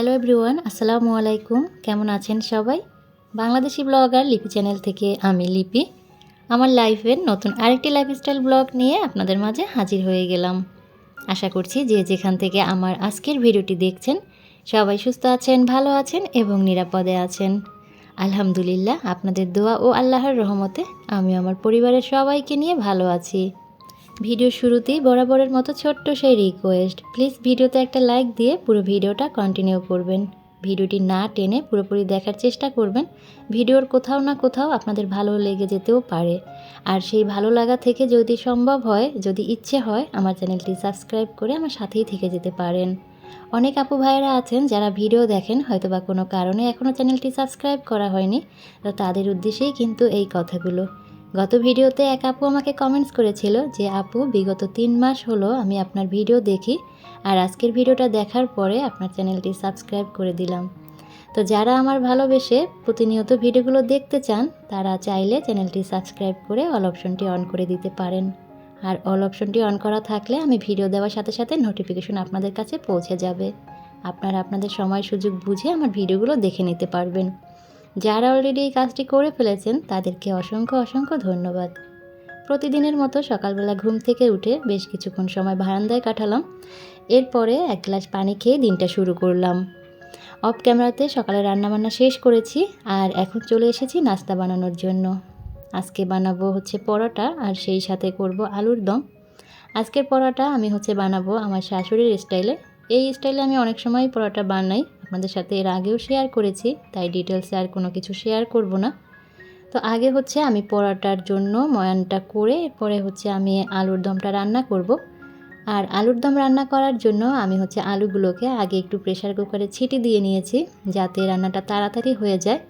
Hello everyone, আসসালামু আলাইকুম। কেমন আছেন সবাই? বাংলাদেশি ব্লগার লিপি চ্যানেল থেকে আমি লিপি। আমার লাইফের নতুন আরেকটি লাইফস্টাইল ব্লগ নিয়ে আপনাদের মাঝে হাজির হয়ে গেলাম। আশা করছি যে যেখান থেকে আমার আজকের ভিডিওটি দেখছেন, সবাই সুস্থ আছেন, ভালো আছেন এবং নিরাপদে আছেন। আলহামদুলিল্লাহ, আপনাদের দোয়া ও আল্লাহর রহমতে আমি আমার পরিবারের সবাইকে নিয়ে ভালো আছি। ভিডিও শুরুতেই বরাবরের মতো ছোট্ট সেই রিকোয়েস্ট প্লিজ ভিডিওতে একটা লাইক দিয়ে পুরো ভিডিওটা কন্টিনিউ করবেন। ভিডিওটি না টেনে পুরোপুরি দেখার চেষ্টা করবেন। ভিডিওর কোথাও না কোথাও আপনাদের ভালো লেগে যেতেও পারে। আর সেই ভালো লাগা থেকে যদি সম্ভব হয়, যদি ইচ্ছে হয়, আমার চ্যানেলটি সাবস্ক্রাইব করে আমার সাথেই থেকে যেতে পারেন। অনেক আপু ভাইয়েরা আছেন যারা ভিডিও দেখেন হয়তো বা কোনো কারণে এখনও চ্যানেলটি সাবস্ক্রাইব করা হয়নি। তো তাদের উদ্দেশ্যেই কিন্তু এই কথাগুলো। গত ভিডিওতে এক আপু আমাকে কমেন্টস করেছিল যে, আপু, বিগত তিন মাস হলো আমি আপনার ভিডিও দেখি আর আজকের ভিডিওটা দেখার পরে আপনার চ্যানেলটি সাবস্ক্রাইব করে দিলাম। তো যারা আমার ভালোবেসে প্রতিনিয়ত ভিডিওগুলো দেখতে চান, তারা চাইলে চ্যানেলটি সাবস্ক্রাইব করে অল অপশনটি অন করে দিতে পারেন। আর অল অপশনটি অন করা থাকলে আমি ভিডিও দেওয়ার সাথে সাথে নোটিফিকেশন আপনাদের কাছে পৌঁছে যাবে। আপনারা আপনাদের সময় সুযোগ বুঝে আমার ভিডিওগুলো দেখে নিতে পারবেন। যারা অলরেডি এই কাজটি করে ফেলেছেন, তাদেরকে অসংখ্য অসংখ্য ধন্যবাদ। প্রতিদিনের মতো সকালবেলা ঘুম থেকে উঠে বেশ কিছুক্ষণ সময় বারান্দায় কাটালাম। এরপরে এক গ্লাস পানি খেয়ে দিনটা শুরু করলাম। অফ ক্যামেরাতে সকালে রান্নাবান্না শেষ করেছি আর এখন চলে এসেছি নাস্তা বানানোর জন্য। আজকে বানাবো হচ্ছে পরোটা আর সেই সাথে করব আলুর দম। আজকের পরোটা আমি হচ্ছে বানাবো আমার শাশুড়ির স্টাইলে এই স্টাইলে আমি অনেক সময় পরোটা বানাই। আপনাদের সাথে এর আগেও শেয়ার করেছি, তাই ডিটেলসে আর কোনো কিছু শেয়ার করব না। তো আগে হচ্ছে আমি পরোটার জন্য ময়ানটা করে, এরপরে হচ্ছে আমি আলুর দমটা রান্না করব। আর আলুর দম রান্না করার জন্য আমি হচ্ছে আলুগুলোকে আগে একটু প্রেশার কুকারে ছিটি দিয়ে নিয়েছি, যাতে রান্নাটা তাড়াতাড়ি হয়ে যায়।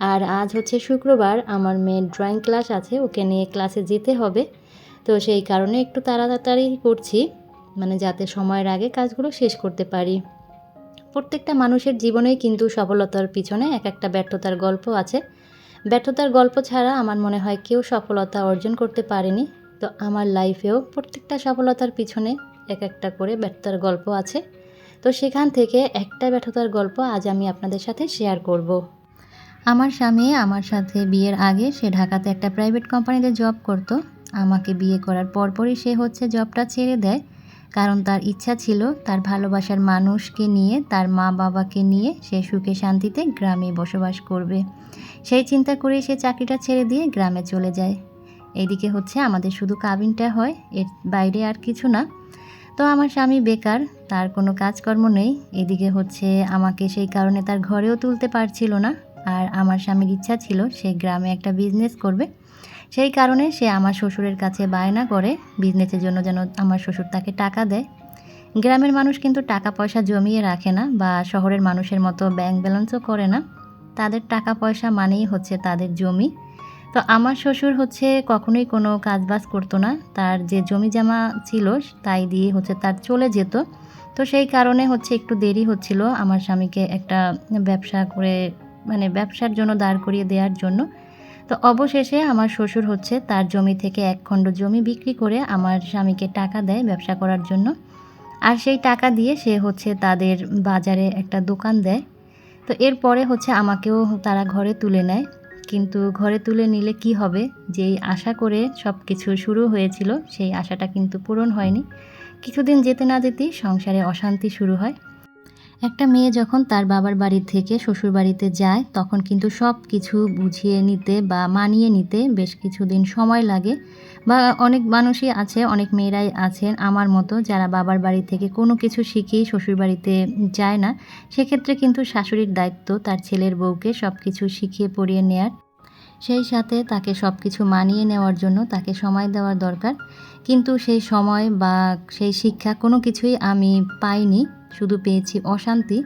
আর আজ হচ্ছে শুক্রবার, আমার মেয়ের ড্রয়িং ক্লাস আছে, ওকে নিয়ে ক্লাসে যেতে হবে। তো সেই কারণে একটু তাড়াতাড়ি করছি মানে যাতে সময়ের আগে কাজগুলো শেষ করতে পারি। প্রত্যেকটা মানুষের জীবনেই কিন্তু সফলতার পিছনে এক একটা ব্যর্থতার গল্প আছে। ব্যর্থতার গল্প ছাড়া আমার মনে হয় কেউ সফলতা অর্জন করতে পারেনি। তো আমার লাইফেও প্রত্যেকটা সফলতার পিছনে এক একটা করে ব্যর্থতার গল্প আছে। তো সেখান থেকে একটা ব্যর্থতার গল্প আজ আমি আপনাদের সাথে শেয়ার করব। আমার স্বামী আমার সাথে বিয়ের আগে সে ঢাকাতে একটা প্রাইভেট কোম্পানিতে জব করতো। আমাকে বিয়ে করার পরপরই সে হচ্ছে জবটা ছেড়ে দেয়। কারণ তার ইচ্ছা ছিল তার ভালোবাসার মানুষকে নিয়ে, তার মা বাবাকে নিয়ে সে সুখে শান্তিতে গ্রামে বসবাস করবে। সেই চিন্তা করে সে চাকরিটা ছেড়ে দিয়ে গ্রামে চলে যায়। এদিকে হচ্ছে আমাদের শুধু কাবিনটা হয়, এর বাইরে আর কিছু না। তো আমার স্বামী বেকার, তার কোনো কাজকর্ম নেই। এদিকে হচ্ছে আমাকে সেই কারণে তার ঘরেও তুলতে পারছিল না। আর আমার স্বামীর ইচ্ছা ছিল সে গ্রামে একটা বিজনেস করবে। সেই কারণে সে আমার শ্বশুরের কাছে বায়না করে বিজনেসের জন্য যেন আমার শ্বশুর তাকে টাকা দেয়। গ্রামের মানুষ কিন্তু টাকা পয়সা জমিয়ে রাখে না বা শহরের মানুষের মতো ব্যাংক ব্যালেন্সও করে না। তাদের টাকা পয়সা মানেই হচ্ছে তাদের জমি। তো আমার শ্বশুর হচ্ছে কখনোই কোনো কাজবাজ করতো না। তার যে জমি জামা ছিল তাই দিয়ে হচ্ছে তার চলে যেত। তো সেই কারণে হচ্ছে একটু দেরি হচ্ছিল আমার স্বামীকে একটা ব্যবসা করে মানে ব্যবসার জন্য দাঁড় করিয়ে দেওয়ার জন্য। তো অবশেষে আমার শ্বশুর হচ্ছে, তার জমি থেকে এক খণ্ড জমি বিক্রি করে আমার স্বামীকে টাকা দেয় ব্যবসা করার জন্য। আর সেই টাকা দিয়ে সে হচ্ছে তাদের বাজারে একটা দোকান দেয়। তো এরপরে হচ্ছে আমাকেও তারা ঘরে তুলে নেয়। কিন্তু ঘরে তুলে নিলে কি হবে? যেই আশা করে সব কিছু শুরু হয়েছিল, সেই আশাটা কিন্তু পূরণ হয়নি। কিছুদিন যেতে না যেতেই সংসারে অশান্তি শুরু হয়। একটা মেয়ে যখন তার বাবার বাড়ি থেকে শ্বশুর বাড়িতে যায়, তখন কিন্তু সব কিছু বুঝিয়ে নিতে বা মানিয়ে নিতে বেশ কিছুদিন সময় লাগে। বা অনেক মানুষই আছে, অনেক মেয়েরাই আছেন আমার মতো, যারা বাবার বাড়ি থেকে কোনো কিছু শিখেই শ্বশুর বাড়িতে যায় না। সেক্ষেত্রে কিন্তু শাশুড়ির দায়িত্ব তার ছেলের বউকে সব কিছু শিখিয়ে পড়িয়ে নেয়ার। সেই সাথে তাকে সব কিছু মানিয়ে নেওয়ার জন্য তাকে সময় দেওয়ার দরকার। কিন্তু সেই সময় বা সেই শিক্ষা কোনো কিছুই আমি পাইনি। শুধু পেয়েছি অশান্তি।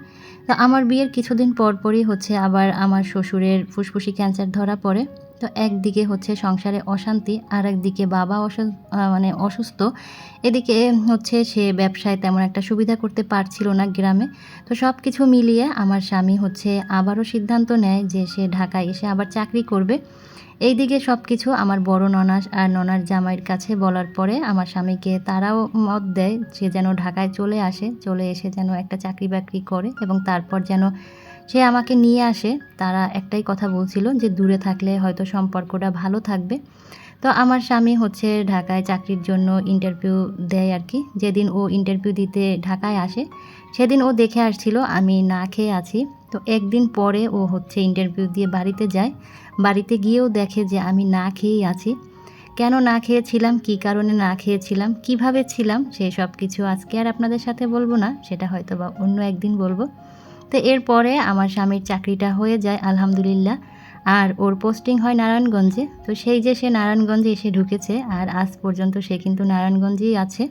তা আমার বিয়ের কিছুদিন পরপরই হচ্ছে আবার আমার শ্বশুরের ফুসফুসি ক্যান্সার ধরা পড়ে। তো একদিকে হচ্ছে সংসারে অশান্তি আর একদিকে বাবা মানে অসুস্থ। এদিকে হচ্ছে সে ব্যবসায় তেমন একটা সুবিধা করতে পারছিল না গ্রামে। তো সব কিছু মিলিয়ে আমার স্বামী হচ্ছে আবারও সিদ্ধান্ত নেয় যে সে ঢাকায় এসে আবার চাকরি করবে। এইদিকে সব কিছু আমার বড় ননাস আর ননার জামাইয়ের কাছে বলার পরে আমার স্বামীকে তারাও মত দেয়, সে যেন ঢাকায় চলে আসে, চলে এসে যেন একটা চাকরি বাকরি করে এবং তারপর যেন সে আমাকে নিয়ে আসে। তারা একটাই কথা বলছিল যে দূরে থাকলে হয়তো সম্পর্কটা ভালো থাকবে। তো আমার স্বামী হচ্ছে ঢাকায় চাকরির জন্য ইন্টারভিউ দেয় আর কি যেদিন ও ইন্টারভিউ দিতে ঢাকায় আসে, সেদিন ও দেখে আসছিল আমি না খেয়ে আছি। তো একদিন পরে ও হচ্ছে ইন্টারভিউ দিয়ে বাড়িতে যায়। বাড়িতে গিয়েও দেখে যে আমি না খেয়েই আছি। কেন না খেয়েছিলাম? কী কারণে না খেয়েছিলাম? কীভাবে ছিলাম? সেই সব কিছু আজকে আর আপনাদের সাথে বলব না। সেটা হয়তো বা অন্য একদিন বলব। তো এরপরে আমার স্বামীর চাকরিটা হয়ে যায়, আলহামদুলিল্লাহ। আর ওর পোস্টিং হয় নারায়ণগঞ্জে। তো সেই যে সে নারায়ণগঞ্জে এসে ঢুকেছে, আর আজ পর্যন্ত সে কিন্তু নারায়ণগঞ্জেই আছে।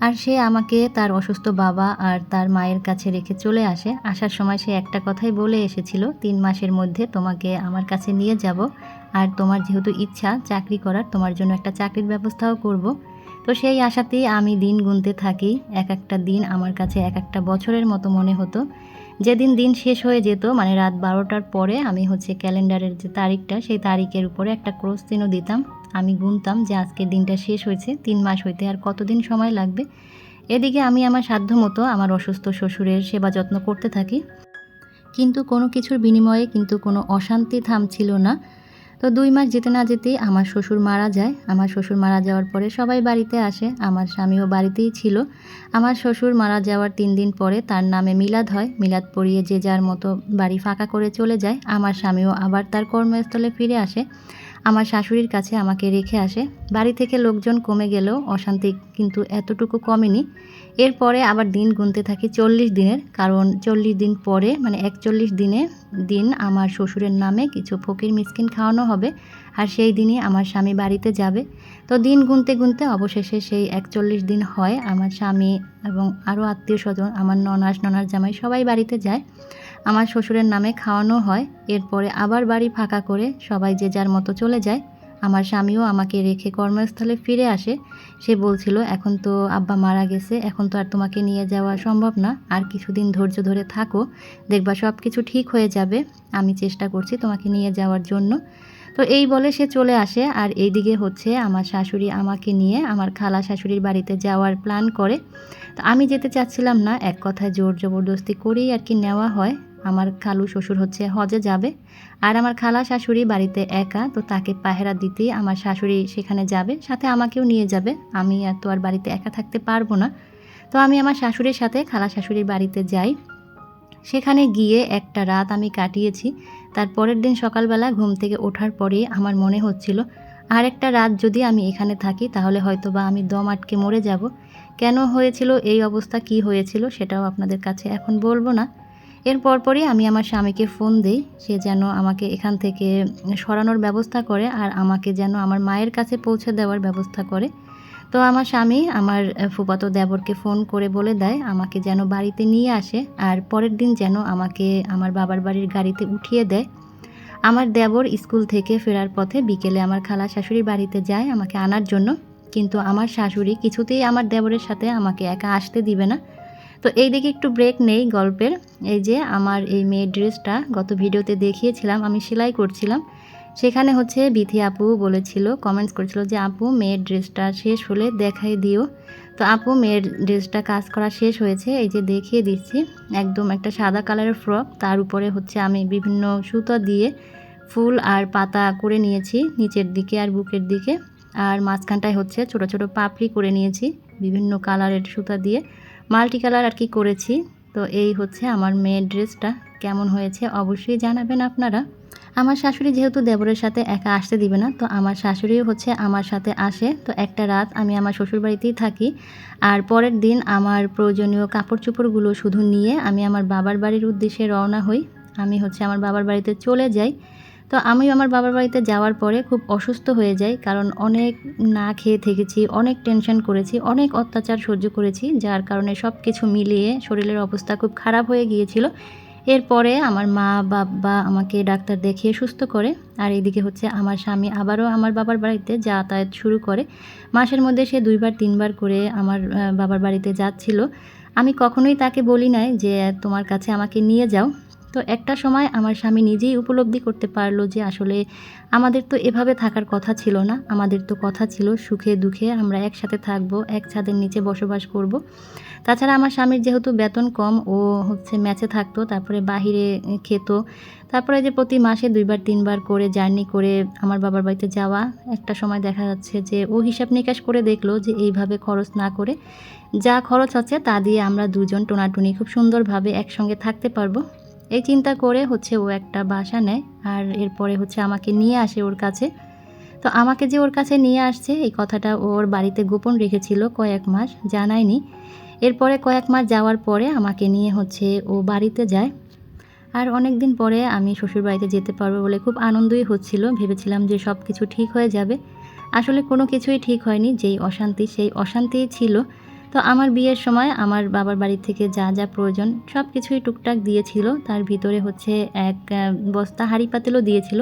আর সে আমাকে তার অসুস্থ বাবা আর তার মায়ের কাছে রেখে চলে আসে। আসার সময় সে একটা কথাই বলে এসেছিল, তিন মাসের মধ্যে তোমাকে আমার কাছে নিয়ে যাব। আর তোমার যেহেতু ইচ্ছা, চাকরি করার, তোমার জন্য একটা চাকরির ব্যবস্থাও করব। তো সেই আশাতেই আমি দিন গুনতে থাকি। এক একটা দিন আমার কাছে এক একটা বছরের মতো মনে হতো। যেদিন দিন শেষ হয়ে যেত মানে রাত বারোটার পরে আমি হচ্ছে ক্যালেন্ডারের যে তারিখটা, সেই তারিখের উপরে একটা ক্রস চিহ্ন দিতাম। আমি গুনতাম যে আজকের দিনটা শেষ হয়েছে, তিন মাস হইতে আর কতদিন সময় লাগবে? এদিকে আমি আমার সাধ্য মতো আমার অসুস্থ শ্বশুরের সেবা যত্ন করতে থাকি। কিন্তু কোনো কিছুর বিনিময়ে কিন্তু কোনো অশান্তি থামছিল না। তো দুই মাস যেতে না যেতেই আমার শ্বশুর মারা যায়। আমার শ্বশুর মারা যাওয়ার পরে সবাই বাড়িতে আসে। আমার স্বামীও বাড়িতেই ছিল। আমার শ্বশুর মারা যাওয়ার তিন দিন পরে তার নামে মিলাদ হয়। মিলাদ পড়িয়ে যে যার মতো বাড়ি ফাঁকা করে চলে যায়। আমার স্বামীও আবার তার কর্মস্থলে ফিরে আসে। আমার শাশুড়ির কাছে আমাকে রেখে আসে। বাড়ি থেকে লোকজন কমে গেলেও অশান্তি কিন্তু এতটুকু কমেনি। এরপরে আবার দিন গুনতে থাকি চল্লিশ দিনের। কারণ চল্লিশ দিন পরে মানে একচল্লিশ দিনে, দিন আমার শ্বশুরের নামে কিছু ফকির মিসকিন খাওয়ানো হবে। আর সেই দিনই আমার স্বামী বাড়িতে যাবে। তো দিন গুনতে গুনতে অবশেষে সেই একচল্লিশ দিন হয়। আমার স্বামী এবং আরও আত্মীয় স্বজন, আমার ননাস, ননার জামাই সবাই বাড়িতে যায়। আমার শ্বশুরের নামে খাওয়ানো হয়। এরপরে আবার বাড়ি ফাঁকা করে সবাই যে যার মতো চলে যায়। আমার স্বামীও আমাকে রেখে কর্মস্থলে ফিরে আসে। সে বলছিল, এখন তো আব্বা মারা গেছে, এখন তো আর তোমাকে নিয়ে যাওয়া সম্ভব না। আর কিছুদিন ধৈর্য ধরে থাকো, দেখবা সব কিছু ঠিক হয়ে যাবে। আমি চেষ্টা করছি তোমাকে নিয়ে যাওয়ার জন্য। তো এই বলে সে চলে আসে। আর এইদিকে হচ্ছে আমার শাশুড়ি আমাকে নিয়ে আমার খালা শাশুড়ির বাড়িতে যাওয়ার প্ল্যান করে। তো আমি যেতে চাচ্ছিলাম না, এক কথায় জোর জবরদস্তি করেই আর কি নেওয়া হয়। আমার খালু শ্বশুর হচ্ছে হজে যাবে। আর আমার খালা শাশুড়ি বাড়িতে একা, তো তাকে পাহেরা দিতেই আমার শাশুড়ি সেখানে যাবে, সাথে আমাকেও নিয়ে যাবে। আমি আর তো আর বাড়িতে একা থাকতে পারব না। তো আমি আমার শাশুড়ির সাথে খালা শাশুড়ির বাড়িতে যাই। সেখানে গিয়ে একটা রাত আমি কাটিয়েছি। তার পরের দিন সকালবেলা ঘুম থেকে ওঠার পরে আমার মনে হচ্ছিল, আর একটা রাত যদি আমি এখানে থাকি, তাহলে হয়তো বা আমি দম আটকে মরে যাব। কেন হয়েছিল, এই অবস্থা, কি হয়েছিল, সেটাও আপনাদের কাছে এখন বলব না। এর পরপরই আমি আমার স্বামীকে ফোন দিই, সে যেন আমাকে এখান থেকে সরানোর ব্যবস্থা করে আর আমাকে যেন আমার মায়ের কাছে পৌঁছে দেওয়ার ব্যবস্থা করে। তো আমার স্বামী আমার ফুফাতো দেবরকে ফোন করে বলে দেয়, আমাকে যেন বাড়িতে নিয়ে আসে আর পরের দিন যেন আমাকে আমার বাবার বাড়ির গাড়িতে উঠিয়ে দেয়। আমার দেবর স্কুল থেকে ফেরার পথে বিকেলে আমার খালা শাশুড়ির বাড়িতে যায় আমাকে আনার জন্য, কিন্তু আমার শাশুড়ি কিছুতেই আমার দেবরের সাথে আমাকে একা আসতে দিবে না। তো এই দিকে একটু ব্রেক নেই গল্পের। এই যে আমার এই মেয়ের ড্রেসটা, গত ভিডিওতে দেখিয়েছিলাম, আমি সেলাই করছিলাম। সেখানে হচ্ছে বিথি আপু বলেছিল কমেন্টস করেছিল যে, আপু, মেয়ের ড্রেসটা শেষ হলে দেখাই দিও। তো আপু, মেয়ের ড্রেসটা কাজ করা শেষ হয়েছে, এই যে দেখিয়ে দিচ্ছি। একদম একটা সাদা কালারের ফ্রক তার উপরে হচ্ছে আমি বিভিন্ন সুতো দিয়ে ফুল আর পাতা করে নিয়েছি, নিচের দিকে আর বুকের দিকে। আর মাঝখানটায় হচ্ছে ছোট ছোট পাপড়ি করে নিয়েছি, বিভিন্ন কালারের সুতা দিয়ে। মাল্টি কালার আর কি করেছি। তো এই হচ্ছে আমার মেয়ের ড্রেসটা, কেমন হয়েছে অবশ্যই জানাবেন আপনারা। আমার শাশুড়ি যেহেতু দেবরের সাথে একা আসতে দিবে না, তো আমার শাশুড়িও হচ্ছে আমার সাথে আসে। তো একটা রাত আমি আমার শ্বশুরবাড়িতেই থাকি, আর পরের দিন আমার প্রয়োজনীয় কাপড় চোপড়গুলো শুধু নিয়ে আমি আমার বাবার বাড়ির উদ্দেশ্যে রওনা হই। আমি হচ্ছে আমার বাবার বাড়িতে চলে যাই তো আমি আমার বাবার বাড়িতে যাওয়ার পরে খুব অসুস্থ হয়ে যাই, কারণ অনেক না খেয়ে থেকেছি, অনেক টেনশন করেছি, অনেক অত্যাচার সহ্য করেছি, যার কারণে সব কিছু মিলিয়ে শরীরের অবস্থা খুব খারাপ হয়ে গিয়েছিল। এরপরে আমার মা, বাবা আমাকে ডাক্তার দেখিয়ে সুস্থ করে, আর এদিকে হচ্ছে আমার স্বামী আবারও আমার বাবার বাড়িতে যাতায়াত শুরু করে। মাসের মধ্যে সে দুইবার, তিনবার করে আমার বাবার বাড়িতে যাচ্ছিল। আমি কখনোই তাকে বলি নাই যে, তোমার কাছে আমাকে নিয়ে যাও। তো একটা সময় আমার স্বামী নিজেই উপলব্ধি করতে পারল যে আসলে আমাদের তো এভাবে থাকার কথা ছিল না, আমাদের তো কথা ছিল সুখে দুঃখে আমরা একসাথে থাকব, এক ছাদের নিচে বসবাস করব। তাছাড়া আমার স্বামীর যেহেতু বেতন কম, ও হচ্ছে ম্যাচে থাকতো, তারপরে বাহিরে খেত, তারপরে যে প্রতি মাসে দুইবার, তিনবার করে জার্নি করে আমার বাবার বাড়িতে যাওয়া, একটা সময় দেখা যাচ্ছে যে ও হিসাব নিকাশ করে দেখল যে এইভাবে খরচ না করে যা খরচ হচ্ছে তা দিয়ে আমরা দুজন টোনাটুনি খুব সুন্দরভাবে একসঙ্গে থাকতে পারব এই চিন্তা করে হচ্ছে ও একটা বাসা নেয় আর এরপরে হচ্ছে আমাকে নিয়ে আসে ওর কাছে। তো আমাকে যে ওর কাছে নিয়ে আসছে, এই কথাটা ওর বাড়িতে গোপন রেখেছিল কয়েক মাস, জানায়নি। এরপরে কয়েক মাস যাওয়ার পরে আমাকে নিয়ে হচ্ছে ও বাড়িতে যায়। আর অনেক দিন পরে আমি শ্বশুর বাড়িতে যেতে পারব বলে খুব আনন্দই হচ্ছিল। ভেবেছিলাম যে সব কিছু ঠিক হয়ে যাবে। আসলে কোনো কিছুই ঠিক হয়নি, যেই অশান্তি, সেই অশান্তিই ছিল। তো আমার বিয়ের সময় আমার বাবার বাড়ি থেকে যা যা প্রয়োজন সব কিছুই টুকটাক দিয়েছিল। তার ভিতরে হচ্ছে এক বস্তা হাঁড়ি পাতিলও দিয়েছিল।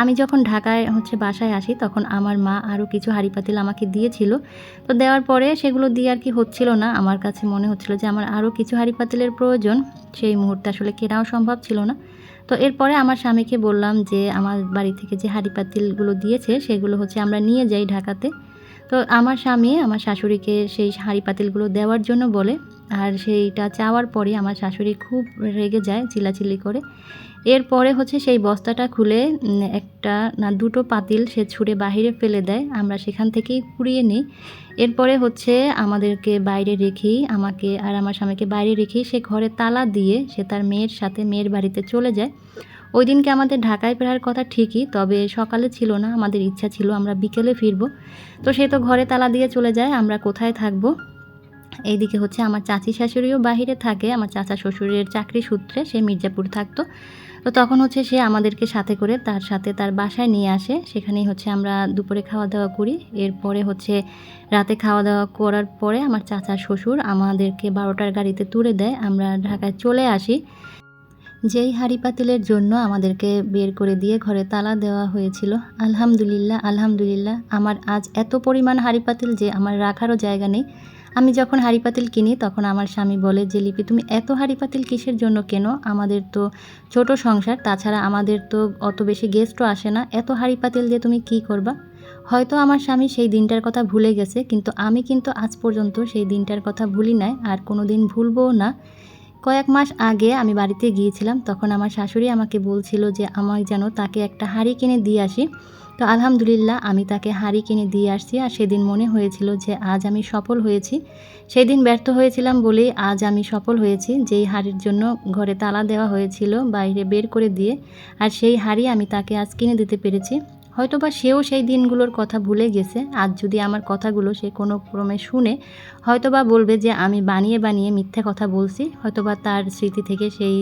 আমি যখন ঢাকায় হচ্ছে বাসায় আসি তখন আমার মা আরও কিছু হাঁড়ি পাতিল আমাকে দিয়েছিল। তো দেওয়ার পরে সেগুলো দিয়ে আর কি হচ্ছিল না। আমার কাছে মনে হচ্ছিল যে আমার আরও কিছু হাঁড়ি পাতিলের প্রয়োজন। সেই মুহূর্তে আসলে কেনাও সম্ভব ছিল না। তো এরপরে আমার স্বামীকে বললাম যে আমার বাড়ি থেকে যে হাঁড়ি পাতিলগুলো দিয়েছে সেগুলো হচ্ছে আমরা নিয়ে যাই ঢাকাতে। তো আমার স্বামী আমার শাশুড়িকে সেই হাঁড়ি পাতিলগুলো দেওয়ার জন্য বলে, আর সেইটা চাওয়ার পরে আমার শাশুড়ি খুব রেগে যায় চিলাচিলি করে। এরপরে হচ্ছে সেই বস্তাটা খুলে একটা না দুটো পাতিল সে ছুঁড়ে বাহিরে ফেলে দেয়, আমরা সেখান থেকেই কুড়িয়ে নিই। এরপরে হচ্ছে আমাদেরকে বাইরে রেখেই, আমাকে আর আমার স্বামীকে বাইরে রেখেই সে ঘরে তালা দিয়ে সে তার মেয়ের সাথে, মেয়ের বাড়িতে চলে যায়। ওই দিনকে আমাদের ঢাকায় ফেরার কথা ঠিকই, তবে সকালে ছিল না, আমাদের ইচ্ছা ছিল আমরা বিকেলে ফিরবো। তো সে তো ঘরে তালা দিয়ে চলে যায়, আমরা কোথায় থাকব? এইদিকে হচ্ছে আমার চাচি শাশুড়িও বাহিরে থাকে, আমার চাচা শ্বশুরের চাকরি সূত্রে সে মির্জাপুর থাকতো। তো তখন হচ্ছে সে আমাদেরকে সাথে করে তার সাথে তার বাসায় নিয়ে আসে, সেখানেই হচ্ছে আমরা দুপুরে খাওয়া দাওয়া করি। এরপরে হচ্ছে রাতে খাওয়া দাওয়া করার পরে আমার চাচা শ্বশুর আমাদেরকে বারোটার গাড়িতে তুলে দেয়, আমরা ঢাকায় চলে আসি। যেই হাঁড়ি পাতিলের জন্য আমাদেরকে বের করে দিয়ে ঘরে তালা দেওয়া হয়েছিল, আলহামদুলিল্লাহ আলহামদুলিল্লাহ, আমার আজ এত পরিমাণ হাঁড়ি পাতিল যে আমার রাখারও জায়গা নেই। আমি যখন হাঁড়ি পাতিল কিনি, তখন আমার স্বামী বলে যে, লিপি, তুমি এত হাঁড়ি পাতিল কিসের জন্য কেন? আমাদের তো ছোট সংসার, তাছাড়া আমাদের তো অত বেশি গেস্টও আসে না। এত হাঁড়ি পাতিল দিয়ে তুমি কি করবা? হয়তো আমার স্বামী সেই দিনটার কথা ভুলে গেছে, কিন্তু আমি কিন্তু আজ পর্যন্ত সেই দিনটার কথা ভুলি নাই, আর কোনো দিন ভুলবও না। কয়েক মাস আগে আমি বাড়িতে গিয়েছিলাম, তখন আমার শাশুড়ি আমাকে বলছিল যে, আমায় যেন তাকে একটা হাঁড়ি কিনে দিয়ে আসি। তো আলহামদুলিল্লাহ আমি তাকে হাঁড়ি কিনে দিয়ে আসছি আর সেদিন মনে হয়েছিল যে, আজ আমি সফল হয়েছি। সেই দিন ব্যর্থ হয়েছিলাম বলেই আজ আমি সফল হয়েছি। যেই হাঁড়ির জন্য ঘরে তালা দেওয়া হয়েছিল বাইরে বের করে দিয়ে, আর সেই হাঁড়ি আমি তাকে আজ কিনে দিতে পেরেছি। হয়তোবা সেও সেই দিনগুলোর কথা ভুলে গেছে। আজ যদি আমার কথাগুলো সে কোনো ক্রমে শুনে, হয়তোবা বলবে যে আমি বানিয়ে বানিয়ে মিথ্যে কথা বলছি। হয়তোবা তার স্মৃতি থেকে সেই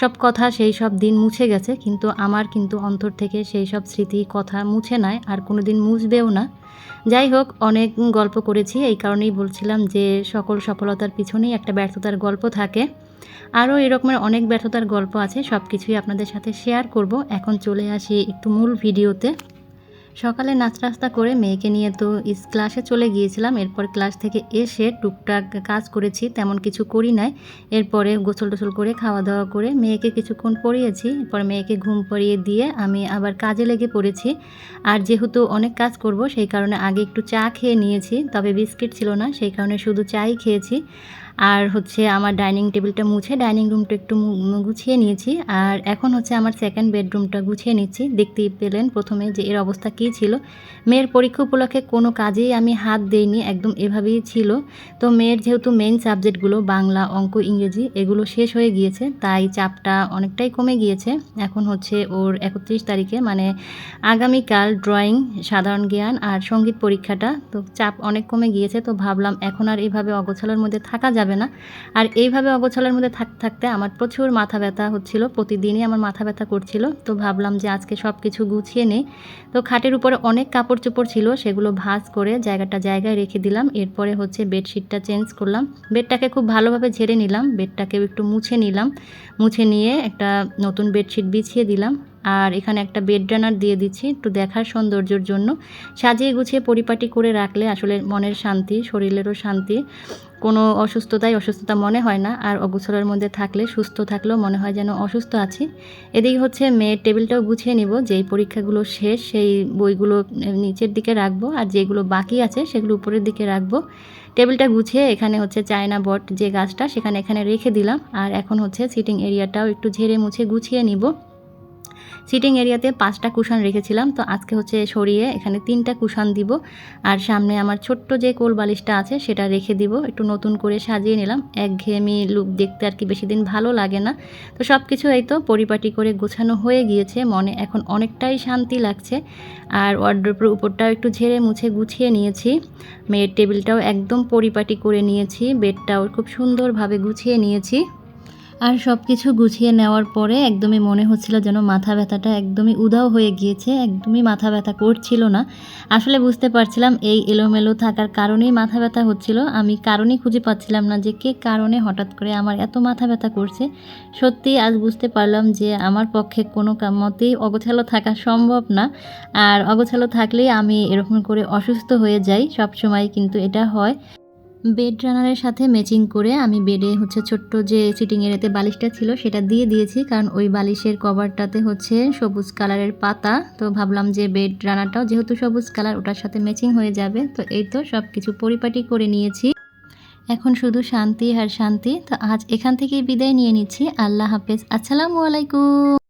সব কথা, সেই সব দিন মুছে গেছে, কিন্তু আমার কিন্তু অন্তর থেকে সেই সব স্মৃতি কথা মুছে নাই, আর কোনো দিন মুছবেও না। যাই হোক, অনেক গল্প করেছি, এই কারণেই বলছিলাম যে সকল সফলতার পিছনেই একটা ব্যর্থতার গল্প থাকে। আরও এরকমের অনেক ব্যর্থতার গল্প আছে সব কিছুই আপনাদের সাথে শেয়ার করব। এখন চলে আসি একটু মূল ভিডিওতে। সকালে নাচ রাস্তা করে মেয়েকে নিয়ে তো ইস ক্লাসে চলে গিয়েছিলাম, এরপর ক্লাস থেকে এসে টুকটাক কাজ করেছি, তেমন কিছু করি নাই। এরপরে গোসল টোসল করে খাওয়া দাওয়া করে মেয়েকে কিছুক্ষণ পড়িয়েছি, এরপর মেয়েকে ঘুম পড়িয়ে দিয়ে আমি আবার কাজে লেগে পড়েছি। আর যেহেতু অনেক কাজ করব, সেই কারণে আগে একটু চা খেয়ে নিয়েছি, তবে বিস্কিট ছিল না, সেই কারণে শুধু চাই খেয়েছি। আর হচ্ছে আমার ডাইনিং টেবিলটা মুছে, ডাইনিং রুমটা একটু গুছিয়ে নিয়েছি। আর এখন হচ্ছে আমার সেকেন্ড বেডরুমটা গুছিয়ে নিচ্ছি। দেখতেই পেলেন প্রথমে যে এর অবস্থা কী ছিল। মেয়ের পরীক্ষা উপলক্ষে কোনো কাজেই আমি হাত দেইনি, একদম এভাবেই ছিল। তো মেয়ের যেহেতু মেইন সাবজেক্টগুলো বাংলা, অঙ্ক, ইংরেজি, এগুলো শেষ হয়ে গিয়েছে, তাই চাপটা অনেকটাই কমে গিয়েছে। এখন হচ্ছে ওর একত্রিশ তারিখে মানে আগামীকাল ড্রয়িং সাধারণ জ্ঞান আর সংগীত পরীক্ষাটা। তো চাপ অনেক কমে গিয়েছে, তো ভাবলাম এখন আর এভাবে অগোছালোর মধ্যে থাকা যাবে যাবে না। আর এইভাবে অগোছালের মধ্যে থাকতে থাকতে আমার প্রচুর মাথা ব্যথা হচ্ছিল। প্রতিদিনই আমার মাথা ব্যথা করছিল। তো ভাবলাম যে আজকে সব কিছু গুছিয়ে নেই। তো খাটের উপরে অনেক কাপড় চোপড় ছিল। সেগুলো ভাঁজ করে জায়গাটা জায়গায় রেখে দিলাম। এরপরে হচ্ছে বেডশিটটা চেঞ্জ করলাম। বেডটাকে খুব ভালোভাবে ঝেড়ে নিলাম। বেডটাকেও একটু মুছে নিলাম। মুছে নিয়ে একটা নতুন বেডশিট বিছিয়ে দিলাম। আর এখানে একটা বেড রানার দিয়ে দিচ্ছি একটু দেখার সৌন্দর্যের জন্য। সাজিয়ে গুছিয়ে পরিপাটি করে রাখলে আসলে মনের শান্তি, শরীরেরও শান্তি। কোনো অসুস্থতাই অসুস্থতা মনে হয় না, আর অগুছলের মধ্যে থাকলে, সুস্থ থাকলেও মনে হয় যেন অসুস্থ আছি। এদিকে হচ্ছে মেয়ের টেবিলটাও গুছিয়ে নিব, যেই পরীক্ষাগুলো শেষ, সেই বইগুলো নিচের দিকে রাখব, আর যেগুলো বাকি আছে, সেগুলো উপরের দিকে রাখব। টেবিলটা গুছিয়ে এখানে হচ্ছে চায়না বট যে গাছটা, সেখানে এখানে রেখে দিলাম, আর এখন হচ্ছে সিটিং এরিয়াটাও একটু ঝেড়ে মুছে গুছিয়ে নিব। সিটিং এরিয়াতে পাঁচটা কুশন রেখেছিলাম, তো আজকে হচ্ছে সরিয়ে এখানে তিনটা কুশন দিব। আর সামনে আমার ছোট্ট যে কোল বালিশটা আছে, সেটা রেখে দিব। একটু নতুন করে সাজিয়ে নিলাম। একঘেয়েমি লুক দেখতে আর কি বেশি দিন ভালো লাগে না। তো সব কিছু এই তো পরিপাটি করে গোছানো হয়ে গিয়েছে। মনে এখন অনেকটাই শান্তি লাগছে। আর ওয়ার্ড্রোপের উপরটাও একটু ঝেড়ে মুছে গুছিয়ে নিয়েছি। মেয়ের টেবিলটাও একদম পরিপাটি করে নিয়েছি। বেডটাও খুব সুন্দরভাবে গুছিয়ে নিয়েছি। আর সব কিছু গুছিয়ে নেওয়ার পরে একদমই মনে হচ্ছিল যেন মাথা ব্যথাটা একদমই উধাও হয়ে গিয়েছে, একদমই মাথা ব্যথা করছিল না। আসলে বুঝতে পারছিলাম এই এলোমেলো থাকার কারণেই মাথা ব্যথা হচ্ছিল। আমি কারণেই খুঁজে পাচ্ছিলাম না যে কে কারণে হঠাৎ করে আমার এত মাথা ব্যথা করছে। সত্যি আজ বুঝতে পারলাম যে আমার পক্ষে কোনো মতেই অগোছালো থাকা সম্ভব না। আর অগোছালো থাকলেই আমি এরকম করে অসুস্থ হয়ে যাই, সবসময় কিন্তু এটা হয়। বেড রানারের সাথে ম্যাচিং করে আমি বেডে হচ্ছে ছোট্ট যে সিটিং এরিয়াতে বালিশটা ছিল সেটা দিয়ে দিয়েছি। কারণ ওই বালিশের কভারটাতে হচ্ছে সবুজ কালারের পাতা। তো ভাবলাম যে বেড রানারটাও যেহেতু সবুজ কালার ওটার সাথে ম্যাচিং হয়ে যাবে। তো এই তো সব কিছু পরিপাটি করে নিয়েছি। এখন শুধু শান্তি আর শান্তি। তো আজ এখান থেকেই বিদায় নিয়ে নিচ্ছি। আল্লাহ হাফেজ। আসসালামু আলাইকুম।